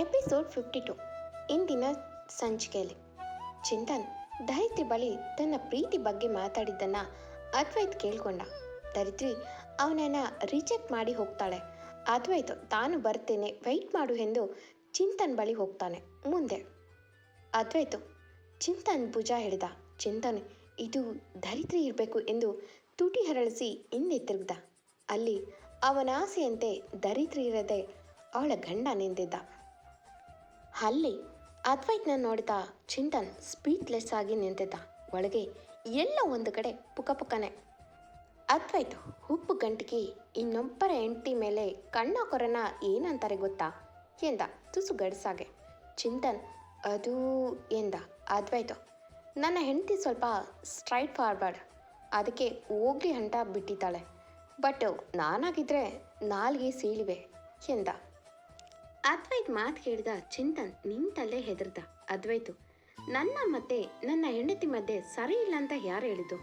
Episode fifty two. ಇಂದಿನ ಸಂಚಿಕೆಯಲ್ಲಿ ಚಿಂತನ್ ಧರಿತ್ರಿ ಬಳಿ ತನ್ನ ಪ್ರೀತಿ ಬಗ್ಗೆ ಮಾತಾಡಿದ್ದನ್ನ ಅದ್ವೈತ್ ಕೇಳ್ಕೊಂಡ. ದರಿತ್ರಿ ಅವನನ್ನ ರಿಜೆಕ್ಟ್ ಮಾಡಿ ಹೋಗ್ತಾಳೆ. ಅದ್ವೈತ್, ತಾನು ಬರ್ತೇನೆ ವೆಯ್ಟ್ ಮಾಡು ಎಂದು ಚಿಂತನ್ ಬಳಿ ಹೋಗ್ತಾನೆ, ಮುಂದೆ. ಅದ್ವೈತು, ಚಿಂತನ್ ಭುಜ ಹಿಡಿದ ಚಿಂತನ್, ಇದು ದರಿತ್ರಿ ಇರಬೇಕು ಎಂದು ತುಟಿ ಹರಳಿಸಿ ಹಿಂದೆ ತಿರುಗ್ದ ಅಲ್ಲಿ ಅವನ ಆಸೆಯಂತೆ ದರಿತ್ರಿ ಇರದೆ ಅವಳ ಗಂಡ ನಿಂತಿದ್ದ. ಅಲ್ಲಿ ಅದ್ವೈತ್ನ ನೋಡ್ತಾ ಚಿಂತನ್ ಸ್ಪೀಚ್ಲೆಸ್ ಆಗಿ ನಿಂತಿದ್ದ. ಒಳಗೆ ಎಲ್ಲ ಒಂದು ಕಡೆ ಪುಕ ಪುಕನೆ. ಅದ್ವೈತ್ ಉಪ್ಪು ಗಂಟಿಗೆ ಇನ್ನೊಬ್ಬರ ಹೆಂಡತಿ ಮೇಲೆ ಕಣ್ಣ ಕೊರನ ಏನಂತಾರೆ ಗೊತ್ತಾ? ಎಂದ ತುಸು ಗಡ್ಸಾಗೆ. ಚಿಂತನ್, ಅದು, ಎಂದ ಅದ್ವೈತ, ನನ್ನ ಹೆಂಡತಿ ಸ್ವಲ್ಪ ಸ್ಟ್ರೈಟ್ ಫಾರ್ವರ್ಡ್ ಅದಕ್ಕೆ ಹೋಗ್ಲಿ ಹಂಟ ಬಿಟ್ಟಿದ್ದಾಳೆ. ಬಟ್ ನಾನಾಗಿದ್ರೆ ನಾಲ್ಗೆ ಸೀಳಿವೆ, ಎಂದ ಅದ್ವೈತ್ ಮಾತು ಕೇಳಿದ ಚಿಂತನ್ ನಿಂತಲ್ಲೇ ಹೆದರ್ದ. ಅದ್ವೈತು ನನ್ನ ಮತ್ತೆ ನನ್ನ ಹೆಂಡತಿ ಮಧ್ಯೆ ಸರಿ ಇಲ್ಲ ಅಂತ ಯಾರು ಹೇಳಿದ್ದು?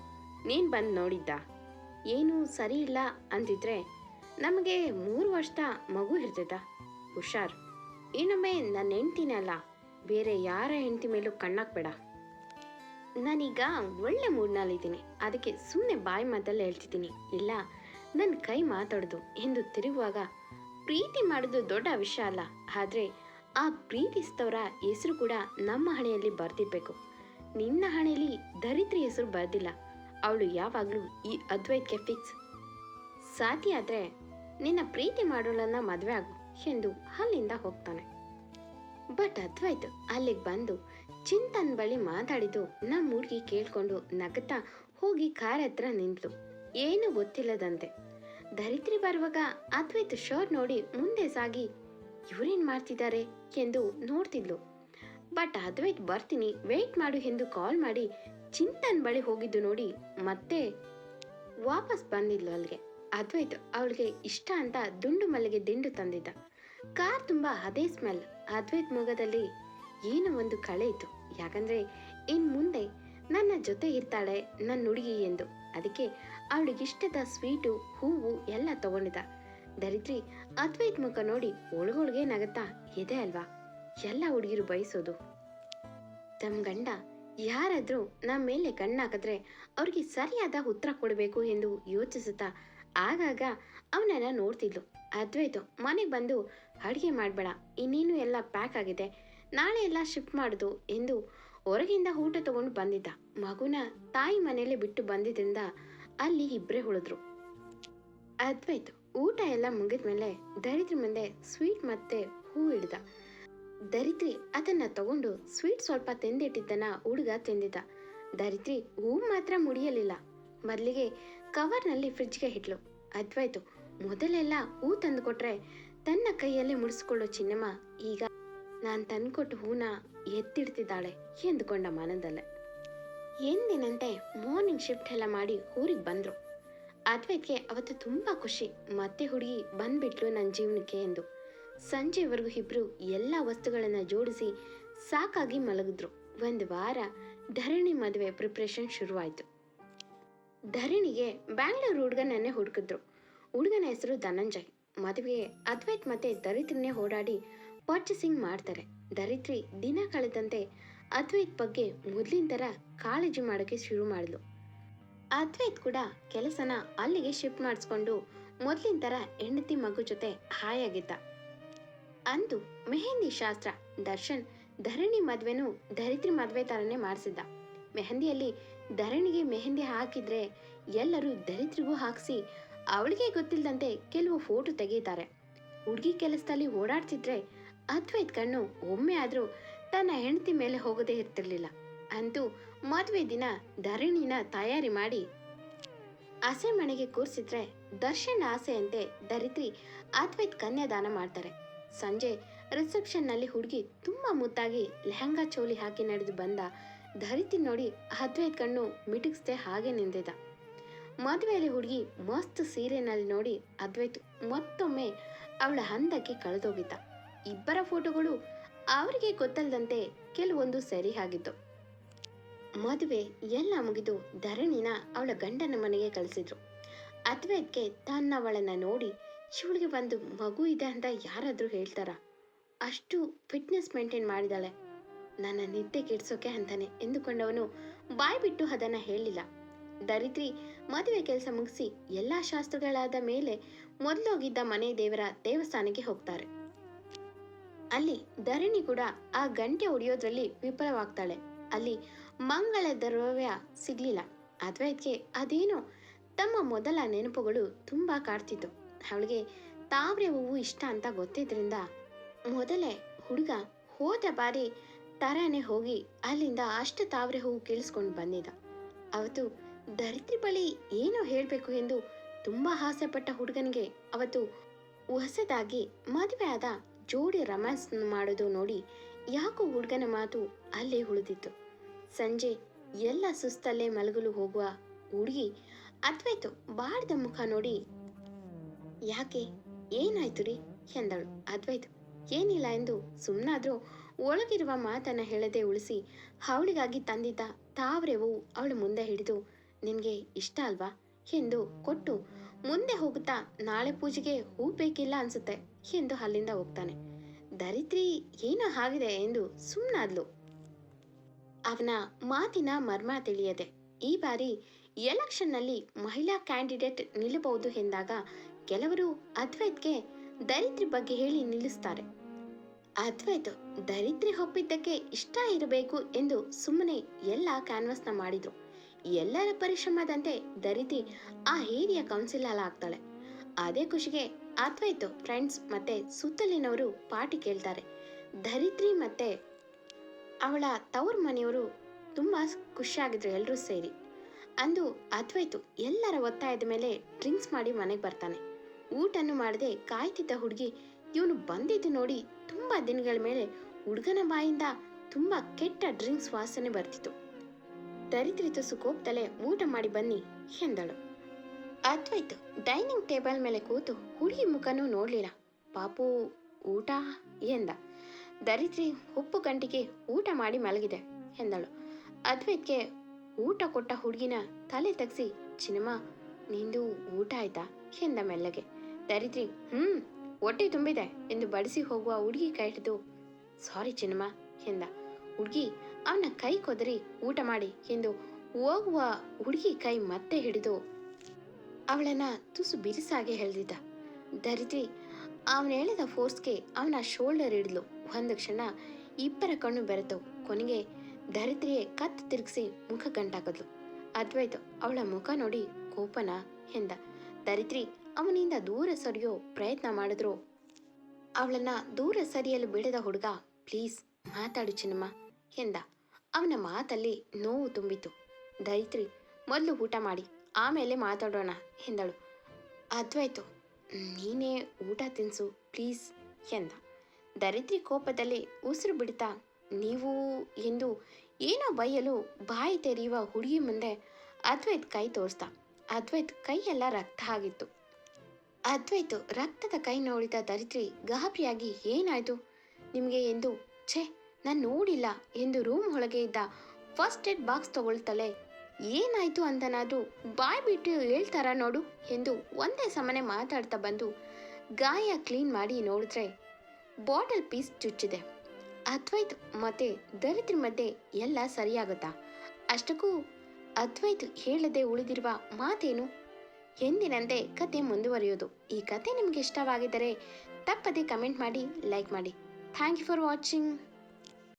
ನೀನು ಬಂದು ನೋಡಿದ್ದ? ಏನು ಸರಿ ಇಲ್ಲ ಅಂತಿದ್ರೆ ನಮಗೆ ಮೂರು ವರ್ಷ ಮಗು ಇರ್ತದ ಹುಷಾರ್. ಇನ್ನೊಮ್ಮೆ ನನ್ನ ಹೆಂಡ್ತಿನಲ್ಲ ಬೇರೆ ಯಾರ ಹೆಂಡತಿ ಮೇಲೂ ಕಣ್ಣಾಕ್ಬೇಡ. ನಾನೀಗ ಒಳ್ಳೆ ಮೂಡ್ನಲ್ಲಿದ್ದೀನಿ ಅದಕ್ಕೆ ಸುಮ್ಮನೆ ಬಾಯಿ ಮಾತಲ್ಲಿ ಹೇಳ್ತಿದ್ದೀನಿ. ಇಲ್ಲ ನನ್ನ ಕೈ ಮಾತಾಡೋದು ಎಂದು ತಿರುಗುವಾಗ ಪ್ರೀತಿ ಮಾಡೋದು ದೊಡ್ಡ ವಿಷಯ ಅಲ್ಲ. ಆದರೆ ಆ ಪ್ರೀತಿಸಿದವರ ಹೆಸರು ಕೂಡ ನಮ್ಮ ಹಣೆಯಲ್ಲಿ ಬರ್ದಿರ್ಬೇಕು. ನಿನ್ನ ಹಣೆಯಲ್ಲಿ ಧರಿತ್ರಿ ಹೆಸರು ಬರ್ದಿಲ್ಲ. ಅವಳು ಯಾವಾಗಲೂ ಈ ಅದ್ವೈತ್ಗೆ ಫಿಕ್ಸ್ ಸಾಧ್ಯ ಆದರೆ ನಿನ್ನ ಪ್ರೀತಿ ಮಾಡೋಳನ್ನ ಮದುವೆ ಆಗು ಎಂದು ಅಲ್ಲಿಂದ ಹೋಗ್ತಾನೆ. ಬಟ್ ಅದ್ವೈತ್ ಅಲ್ಲಿಗೆ ಬಂದು ಚಿಂತನ್ ಬಳಿ ಮಾತಾಡಿದ್ದು ನಮ್ಮ ಹುಡುಗಿ ಕೇಳ್ಕೊಂಡು ನಗತಾ ಹೋಗಿ ಕಾರ್ ಹತ್ರ ನಿಂತು ಏನು ಗೊತ್ತಿಲ್ಲದಂತೆ ಧರಿತ್ರಿ ಬರುವಾಗ ಅದ್ವೈತ್ ಶೋರ್ ನೋಡಿ ಮುಂದೆ ಸಾಗಿ, ಇವ್ರೇನ್ ಮಾಡ್ತಿದ್ದಾರೆ? ಎಂದು ನೋಡ್ತಿದ್ಲು. ಬಟ್ ಅದ್ವೈತ್ ಬರ್ತೀನಿ ವೇಟ್ ಮಾಡು ಎಂದು ಕಾಲ್ ಮಾಡಿ ಚಿಂತನ್ ಬಳಿ ಹೋಗಿದ್ದು ನೋಡಿ ಮತ್ತೆ ವಾಪಸ್ ಬಂದಿದ್ಲು ಅಲ್ಲಿಗೆ. ಅದ್ವೈತ್ ಅವಳಿಗೆ ಇಷ್ಟ ಅಂತ ದುಂಡು ಮಲ್ಲಿಗೆ ದಿಂಡು ತಂದಿದ್ದ. ಕಾರ್ ತುಂಬಾ ಅದೇ ಸ್ಮೆಲ್. ಅದ್ವೈತ್ ಮುಖದಲ್ಲಿ ಏನೋ ಒಂದು ಕಳೆ ಇತ್ತು. ಯಾಕಂದ್ರೆ ಇನ್ ಮುಂದೆ ನನ್ನ ಜೊತೆ ಇರ್ತಾಳೆ ನನ್ನ ಹುಡುಗಿ ಎಂದು. ಅದಕ್ಕೆ ಅವಳಿಗಿಷ್ಟದ ಸ್ವೀಟು, ಹೂವು ಎಲ್ಲ ತಗೊಂಡಿದ್ದ. ದರಿದ್ರಿ, ಅದ್ವೈತ್ ಮುಖ ನೋಡಿ ಒಳಗೊಳಗೆ ನಗತ್ತಾ? ಇದೆ ಅಲ್ವಾ? ಎಲ್ಲ ಹುಡುಗಿರು ಬಯಸೋದು. ತಮ್ಮ ಗಂಡ ಯಾರಾದರೂ ನಮ್ಮ ಮೇಲೆ ಕಣ್ಣಾಕಿದ್ರೆ ಅವ್ರಿಗೆ ಸರಿಯಾದ ಉತ್ತರ ಕೊಡಬೇಕು ಎಂದು ಯೋಚಿಸುತ್ತಾ, ಆಗಾಗ ಅವನನ್ನ ನೋಡ್ತಿದ್ಲು. ಅದ್ವೈತು, ಮನೆಗೆ ಬಂದು ಅಡುಗೆ ಮಾಡಬೇಡ, ಇನ್ನೇನು ಎಲ್ಲ ಪ್ಯಾಕ್ ಆಗಿದೆ, ನಾಳೆ ಎಲ್ಲ ಶಿಫ್ಟ್ ಮಾಡುದು ಎಂದು ಹೊರಗಿಂದ ಊಟ ತಗೊಂಡು ಬಂದಿದ್ದ. ಮಗುನ ತಾಯಿ ಮನೆಯಲ್ಲೇ ಬಿಟ್ಟು ಬಂದಿದ್ರಿಂದ ಅಲ್ಲಿ ಇಬ್ಬರೇ ಉಳಿದ್ರು. ಅದ್ವೈತ್, ಊಟ ಎಲ್ಲ ಮುಗಿದ್ಮೇಲೆ ದರಿದ್ರ ಮುಂದೆ ಸ್ವೀಟ್ ಮತ್ತೆ ಹೂ ಹಿಡ್ದ ದರಿದ್ರಿ ಅದನ್ನ ತಗೊಂಡು ಸ್ವೀಟ್ ಸ್ವಲ್ಪ ತಿಂದಿಟ್ಟಿದ್ದನ್ನ ಹುಡುಗ ತಿಂದಿದ್ದ. ದರಿದ್ರಿ ಹೂ ಮಾತ್ರ ಮುಡಿಯಲಿಲ್ಲ. ಮೊದಲಿಗೆ ಕವರ್ನಲ್ಲಿ ಫ್ರಿಡ್ಜ್ಗೆ ಇಟ್ಲು. ಅದ್ವಾಯ್ತು ಮೊದಲೆಲ್ಲ ಹೂ ತಂದು ಕೊಟ್ರೆ ತನ್ನ ಕೈಯಲ್ಲೇ ಮುಡಿಸ್ಕೊಳ್ಳೋ ಚಿನ್ನಮ್ಮ ಈಗ ನಾನು ತಂದ್ಕೊಟ್ಟು ಹೂನ ಎತ್ತಿಡ್ತಿದ್ದಾಳೆ ಎಂದುಕೊಂಡ ಮನದಲ್ಲೇ. ಎಂದಿನಂತೆ ಮಾರ್ನಿಂಗ್ ಶಿಫ್ಟ್ ಎಲ್ಲ ಮಾಡಿ ಊರಿಗೆ ಬಂದರು. ಅದ್ವೈತ್ಗೆ ಅವತ್ತು ತುಂಬಾ ಖುಷಿ. ಮತ್ತೆ ಹುಡುಗಿ ಬಂದ್ಬಿಟ್ಲು ನನ್ನ ಜೀವನಕ್ಕೆ ಎಂದು. ಸಂಜೆವರೆಗೂ ಇಬ್ಬರು ಎಲ್ಲ ವಸ್ತುಗಳನ್ನು ಜೋಡಿಸಿ ಸಾಕಾಗಿ ಮಲಗಿದ್ರು. ಒಂದು ವಾರ ಧರಣಿ ಮದುವೆ ಪ್ರಿಪ್ರೇಷನ್ ಶುರುವಾಯಿತು. ಧರಣಿಗೆ ಬ್ಯಾಂಗ್ಳೂರ್ ಹುಡುಗನನ್ನೇ ಹುಡುಕಿದ್ರು. ಹುಡುಗನ ಹೆಸರು ಧನಂಜಯ್. ಮದುವೆಗೆ ಅದ್ವೈತ್ ಮತ್ತೆ ದರಿದ್ರನ್ನೇ ಓಡಾಡಿ ಪರ್ಚೇಸಿಂಗ್ ಮಾಡ್ತಾರೆ. ದರಿದ್ರಿ ದಿನ ಕಳೆದಂತೆ ಅದ್ವೈತ್ ಬಗ್ಗೆ ಮೊದಲಿನ ಥರ ಕಾಳಜಿ ಮಾಡೋಕೆ ಶುರು ಮಾಡಿದ್ಲು ಅದ್ವೈತ್ ಕೂಡ ಕೆಲಸನ ಅಲ್ಲಿಗೆ ಶಿಫ್ಟ್ ಮಾಡಿಸ್ಕೊಂಡು ಮೊದಲಿನ ಥರ ಹೆಂಡತಿ ಮಗು ಜೊತೆ ಹಾಯಾಗಿದ್ದ ಅಂದು ಮೆಹಂದಿ ಶಾಸ್ತ್ರ, ದರ್ಶನ್ ಧರಣಿ ಮದ್ವೆನೂ ಧರಿತ್ರಿ ಮದ್ವೆ ಥರನೇ ಮಾಡಿಸಿದ್ದ. ಮೆಹಂದಿಯಲ್ಲಿ ಧರಣಿಗೆ ಮೆಹಂದಿ ಹಾಕಿದ್ರೆ ಎಲ್ಲರೂ ದರಿದ್ರಿಗೂ ಹಾಕಿಸಿ ಅವಳಿಗೆ ಗೊತ್ತಿಲ್ಲದಂತೆ ಕೆಲವು ಫೋಟೋ ತೆಗೀತಾರೆ. ಹುಡುಗಿ ಕೆಲಸದಲ್ಲಿ ಓಡಾಡ್ತಿದ್ರೆ ಅದ್ವೈತ್ ಕಣ್ಣು ಒಮ್ಮೆ ಆದ್ರೂ ತನ್ನ ಹೆಂಡತಿ ಮೇಲೆ ಹೋಗದೇ ಇರ್ತಿರ್ಲಿಲ್ಲ. ಅಂತೂ ಮದುವೆ ದಿನ ಧರಣಿನ ತಯಾರಿ ಮಾಡಿ ಆಸೆ ಮನೆಗೆ ಕೂರಿಸಿದ್ರೆ ದರ್ಶನ್ ಆಸೆಯಂತೆ ಧರಿತ್ರಿ ಅದ್ವೈತ್ ಕನ್ಯಾದಾನ ಮಾಡ್ತಾರೆ. ಸಂಜೆ ರಿಸೆಪ್ಷನ್ನಲ್ಲಿ ಹುಡುಗಿ ತುಂಬ ಮುದ್ದಾಗಿ ಲೆಹಂಗಾ ಚೋಲಿ ಹಾಕಿ ನಡೆದು ಬಂದ ಧರಿತಿ ನೋಡಿ ಅದ್ವೈತ್ ಕಣ್ಣು ಮಿಟುಕಿಸ್ದೆ ಹಾಗೆ ನಿಂದಿದ ಮದುವೆಯಲ್ಲಿ ಹುಡುಗಿ ಮಸ್ತ್ ಸೀರೆನಲ್ಲಿ ನೋಡಿ ಅದ್ವೈತ್ ಮತ್ತೊಮ್ಮೆ ಅವಳ ಹಂದಕ್ಕೆ ಕಳೆದೋಗಿದ್ದ. ಇಬ್ಬರ ಫೋಟೋಗಳು ಅವರಿಗೆ ಗೊತ್ತಲ್ಲದಂತೆ ಕೆಲವೊಂದು ಸರಿ ಆಗಿತ್ತು ಮದುವೆ ಎಲ್ಲ ಮುಗಿದು ಧರಣಿನ ಅವಳ ಗಂಡನ ಮನೆಗೆ ಕಳಿಸಿದ್ರು. ಅದ್ವೈತ್ಗೆ ತನ್ನವಳನ್ನ ನೋಡಿ ಶಿವಳಿಗೆ ಒಂದು ಮಗು ಇದೆ ಅಂತ ಯಾರಾದರೂ ಹೇಳ್ತಾರ? ಅಷ್ಟು ಫಿಟ್ನೆಸ್ ಮೇಂಟೈನ್ ಮಾಡಿದಾಳೆ. ನನ್ನ ನಿದ್ದೆ ಕೆಡ್ಸೋಕೆ ಅಂತಾನೆ ಎಂದುಕೊಂಡವನು ಬಾಯ್ ಬಿಟ್ಟು ಅದನ್ನು ಹೇಳಿಲ್ಲ. ದರಿದ್ರಿ, ಮದುವೆ ಕೆಲಸ ಮುಗಿಸಿ ಎಲ್ಲಾ ಶಾಸ್ತ್ರಗಳಾದ ಮೇಲೆ ಮೊದಲೋಗಿದ್ದ ಮನೆ ದೇವರ ದೇವಸ್ಥಾನಕ್ಕೆ ಹೋಗ್ತಾರೆ. ಅಲ್ಲಿ ಧರಣಿ ಕೂಡ ಆ ಗಂಟೆ ಹೊಡೆಯೋದ್ರಲ್ಲಿ ವಿಫಲವಾಗ್ತಾಳೆ. ಅಲ್ಲಿ ಮಂಗಳ ದ್ರವ್ಯ ಸಿಗ್ಲಿಲ್ಲ. ಅದ್ವೈತ್ಗೆ ಅದೇನೋ ತಮ್ಮ ಮೊದಲ ನೆನಪುಗಳು ತುಂಬಾ ಕಾಡ್ತಿತ್ತು. ಅವಳಿಗೆ ತಾವ್ರೆ ಹೂವು ಇಷ್ಟ ಅಂತ ಗೊತ್ತಿದ್ರಿಂದ ಮೊದಲೇ ಹುಡುಗ ಹೋದ ಬಾರಿ ತರಾನೆ ಹೋಗಿ ಅಲ್ಲಿಂದ ಅಷ್ಟು ತಾವ್ರೆ ಹೂವು ಕೇಳಿಸ್ಕೊಂಡು ಬಂದಿದ್ದ. ಅವತ್ತು ಧರಿತ್ರಿ ಬಳಿ ಏನೋ ಹೇಳಬೇಕು ಎಂದು ತುಂಬಾ ಆಸೆಪಟ್ಟ ಹುಡುಗನಿಗೆ ಅವತ್ತು ಹೊಸದಾಗಿ ಮದುವೆ ಆದ ಜೋಡಿ ರೊಮ್ಯಾನ್ಸ್ ಮಾಡೋದು ನೋಡಿ ಯಾಕೋ ಹುಡುಗನ ಮಾತು ಅಲ್ಲೇ ಉಳಿದಿತ್ತು. ಸಂಜೆ ಎಲ್ಲ ಸುಸ್ತಲ್ಲೇ ಮಲಗಲು ಹೋಗುವ ಹುಡುಗಿ ಅದ್ವೈತು ಬಾಡ್ದ ಮುಖ ನೋಡಿ, ಯಾಕೆ? ಏನಾಯ್ತು ರೀ? ಎಂದಳು. ಅದ್ವೈತು, ಏನಿಲ್ಲ ಎಂದು ಸುಮ್ಮನಾದ್ರೂ ಒಳಗಿರುವ ಮಾತನ್ನ ಹೇಳದೆ ಉಳಿಸಿ ಅವಳಿಗಾಗಿ ತಂದಿದ್ದ ತಾವ್ರೆವು ಅವಳು ಮುಂದೆ ಹಿಡಿದು ನಿನಗೆ ಇಷ್ಟ ಅಲ್ವಾ? ಎಂದು ಕೊಟ್ಟು ಮುಂದೆ ಹೋಗುತ್ತಾ ನಾಳೆ ಪೂಜೆಗೆ ಹೂ ಬೇಕಿಲ್ಲ ಅನ್ಸುತ್ತೆ ಎಂದು ಅಲ್ಲಿಂದ ಹೋಗ್ತಾನೆ. ದರಿದ್ರಿ, ಏನೋ ಆಗಿದೆ ಎಂದು ಸುಮ್ಮನಾದ್ಲು ಅವನ ಮಾತಿನ ಮರ್ಮ ತಿಳಿಯದೆ ಈ ಬಾರಿ ಎಲೆಕ್ಷನ್ನಲ್ಲಿ ಮಹಿಳಾ ಕ್ಯಾಂಡಿಡೇಟ್ ನಿಲ್ಲಬಹುದು ಎಂದಾಗ ಕೆಲವರು ಅದ್ವೈತ್ಗೆ ದರಿದ್ರಿ ಬಗ್ಗೆ ಹೇಳಿ ನಿಲ್ಲಿಸ್ತಾರೆ. ಅದ್ವೈತ್ ದರಿದ್ರಿ ಒಪ್ಪಿದ್ದಕ್ಕೆ ಇಷ್ಟ ಇರಬೇಕು ಎಂದು ಸುಮ್ಮನೆ ಎಲ್ಲ ಕ್ಯಾನ್ವಸ್ನ ಮಾಡಿದ್ರು. ಎಲ್ಲರ ಪರಿಶ್ರಮದಂತೆ ಧರಿತಿ ಆ ಹಿರಿಯ ಕೌನ್ಸಿಲರ್ ಆಗ್ತಾಳೆ. ಅದೇ ಖುಷಿಗೆ ಅದ್ವೈತು ಫ್ರೆಂಡ್ಸ್ ಮತ್ತೆ ಸುತ್ತಲಿನವರು ಪಾರ್ಟಿ ಕೇಳ್ತಾರೆ. ಧರಿತ್ರಿ ಮತ್ತೆ ಅವಳ ತವರು ಮನೆಯವರು ತುಂಬಾ ಖುಷಿಯಾಗಿದ್ರು ಎಲ್ಲರೂ ಸೇರಿ. ಅಂದು ಅದ್ವೈತು ಎಲ್ಲರ ಒತ್ತಾಯದ ಮೇಲೆ ಡ್ರಿಂಕ್ಸ್ ಮಾಡಿ ಮನೆಗೆ ಬರ್ತಾನೆ. ಊಟನ್ನು ಮಾಡದೆ ಕಾಯ್ತಿದ್ದ ಹುಡುಗಿ ಇವನು ಬಂದಿದ್ದು ನೋಡಿ ತುಂಬಾ ದಿನಗಳ ಮೇಲೆ ಹುಡುಗನ ಬಾಯಿಂದ ತುಂಬಾ ಕೆಟ್ಟ ಡ್ರಿಂಕ್ಸ್ ವಾಸನೆ ಬರ್ತಿತ್ತು. ದರಿದ್ರಿತ ಸುಕೋಪ್ತಲೆ ಊಟ ಮಾಡಿ ಬನ್ನಿ ಎಂದಳು. ಅದ್ವೈತ್, ಡೈನಿಂಗ್ ಟೇಬಲ್ ಮೇಲೆ ಕೂತು ಹುಡುಗಿ ಮುಖನೂ ನೋಡಲಿಲ್ಲ. ಪಾಪು, ಊಟ ಎಂದ. ದರಿದ್ರಿ ಉಪ್ಪು ಗಂಟಿಗೆ ಊಟ ಮಾಡಿ ಮಲಗಿದೆ ಎಂದಳು. ಅದ್ವೈತ್ಗೆ ಊಟ ಕೊಟ್ಟ ಹುಡುಗಿನ ತಲೆ ತಗ್ಸಿ ಚಿನ್ನಮ್ಮ ನಿಂದು ಊಟ ಆಯ್ತಾ ಎಂದ ಮೆಲ್ಲಗೆ. ದರಿದ್ರಿ, ಹ್ಮ್, ಹೊಟ್ಟೆ ತುಂಬಿದೆ ಎಂದು ಬಡಿಸಿ ಹೋಗುವ ಹುಡುಗಿ ಕೈ ಹಿಡಿದು ಸಾರಿ ಚಿನ್ನಮ್ಮ ಎಂದ. ಹುಡುಗಿ, ಅವನ ಕೈ ಕೊದರಿ, ಊಟ ಮಾಡಿ ಎಂದು ಹೋಗುವ ಹುಡುಗಿ ಕೈ ಮತ್ತೆ ಹಿಡಿದು ಅವಳನ್ನ ತುಸು ಬಿರುಸಾಗೆ ಎಳೆದಿದ್ದ ದರಿದ್ರಿ, ಅವನ ಹೇಳಿದ ಫೋರ್ಸ್ಗೆ ಅವನ ಶೋಲ್ಡರ್ ಹಿಡಿದ್ಲು. ಒಂದು ಕ್ಷಣ ಇಬ್ಬರ ಕಣ್ಣು ಬೆರೆತು. ಕೊನೆಗೆ ದರಿದ್ರಿಯೇ ಕತ್ತು ತಿರುಗಿಸಿ ಮುಖ ಗಂಟಾಕದ್ಲು. ಅದ್ವೈತು, ಅವಳ ಮುಖ ನೋಡಿ ಕೋಪನ ಎಂದ. ದರಿದ್ರಿ, ಅವನಿಂದ ದೂರ ಸರಿಯೋ ಪ್ರಯತ್ನ ಮಾಡಿದ್ರು. ಅವಳನ್ನ ದೂರ ಸರಿಯಲು ಬಿಡದ ಹುಡುಗ, ಪ್ಲೀಸ್, ಮಾತಾಡು ಚಿನ್ನಮ್ಮ. ಎಂದ. ಅವನ ಮಾತಲ್ಲಿ ನೋವು ತುಂಬಿತು ಧೈತ್ರಿ ಮೊದಲು ಊಟ ಮಾಡಿ, ಆಮೇಲೆ ಮಾತಾಡೋಣ ಎಂದಳು. ಅದ್ವೈತು ನೀನೇ ಊಟ ತಿನ್ಸು, ಪ್ಲೀಸ್ ಎಂದ. ದರಿದ್ರಿ ಕೋಪದಲ್ಲಿ ಉಸಿರು ಬಿಡ್ತಾ, ನೀವು ಎಂದು ಏನೋ ಬೈಯಲು ಬಾಯಿ ತೆರೆಯುವ ಹುಡುಗಿ ಮುಂದೆ ಅದ್ವೈತ್ ಕೈ ತೋರಿಸ್ದ. ಅದ್ವೈತ್ ಕೈಯೆಲ್ಲ ರಕ್ತ ಆಗಿತ್ತು. ಅದ್ವೈತ್ ರಕ್ತದ ಕೈ ನೋಡಿದ ದರಿದ್ರಿ ಗಾಬರಿಯಾಗಿ ಏನಾಯ್ತು ನಿಮಗೆ ಎಂದು, ಛೇ ನಾನು ನೋಡಿಲ್ಲ ಎಂದು ರೂಮ್ ಒಳಗೆ ಇದ್ದ ಫಸ್ಟ್ ಏಡ್ ಬಾಕ್ಸ್ ತಗೊಳ್ತಾಳೆ ಏನಾಯ್ತು ಅಂತನಾದ್ರೂ ಬಾಯ್ ಬಿಟ್ಟು ಹೇಳ್ತಾರ ನೋಡು ಎಂದು ಒಂದೇ ಸಮನೆ ಮಾತಾಡ್ತಾ ಬಂದು ಗಾಯ ಕ್ಲೀನ್ ಮಾಡಿ ನೋಡಿದ್ರೆ ಬಾಟಲ್ ಪೀಸ್ ಚುಚ್ಚಿದೆ. ಅದ್ವೈತ್ ಮತ್ತೆ ದರಿದ್ರ ಮಧ್ಯೆ ಎಲ್ಲ ಸರಿಯಾಗುತ್ತಾ? ಅಷ್ಟಕ್ಕೂ ಅದ್ವೈತ್ ಹೇಳದೆ ಉಳಿದಿರುವ ಮಾತೇನು? ಎಂದಿನಂತೆ ಕತೆ ಮುಂದುವರಿಯೋದು. ಈ ಕತೆ ನಿಮಗೆ ಇಷ್ಟವಾಗಿದ್ದರೆ ತಪ್ಪದೆ ಕಮೆಂಟ್ ಮಾಡಿ, ಲೈಕ್ ಮಾಡಿ. Thank you for watching.